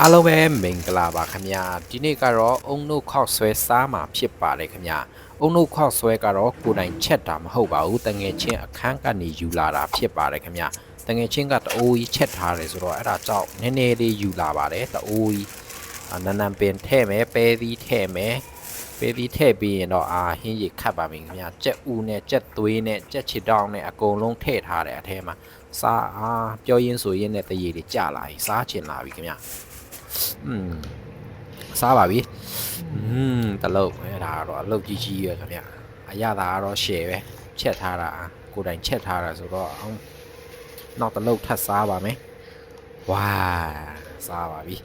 အားလုံးပဲမင်္ဂလာပါခင်ဗျာဒီနေ့ကတော့အုံနှုတ်ခောက်ဆွဲစားမှာဖြစ်ပါတယ်ခင်ဗျာအုံနှုတ်ခောက်ဆွဲကတော့ကိုယ်တိုင်ချက်တာမဟုတ်ပါဘူးတငယ်ချင်းအခန်းကနေယူလာတာဖြစ်ပါတယ်ခင်ဗျာတငယ်ချင်းကတအိုးကြီးချက်ထားတယ်ဆိုတော့အဲ့ဒါကြောင့်နည်းနည်းလေးယူလာပါတယ်တအိုးကြီးအာနန်းနန်းပင်ထဲ့မယ်ပဲသီးထဲ့မယ်ပဲသီးထဲ့ပြီးရင်တော့အာဟင်းရည်ခတ်ပါပြီခင်ဗျာကြက်ဦးနဲ့ကြက်သွေးနဲ့ကြက်ချစ်တောင်းနဲ့အကုန်လုံးထည့်ထားတယ်အထဲမှာစားအားပြောရင်းဆိုရင်းနဲ့တရေတွေကြာလာပြီစားချင်လာပြီခင်ဗျာ อืมစားပါပြီอืมတလုတ်အဲ့ဒါကတော့အလုတ်ကြီးကြီးပဲခင်ဗျအရသာကတော့ share ပဲချက်ထားတာကိုယ်တိုင်ချက်ထားတာဆိုတော့အောင်နောက်တလုတ်ထပ်စားပါမယ်ဝါစားပါပြီ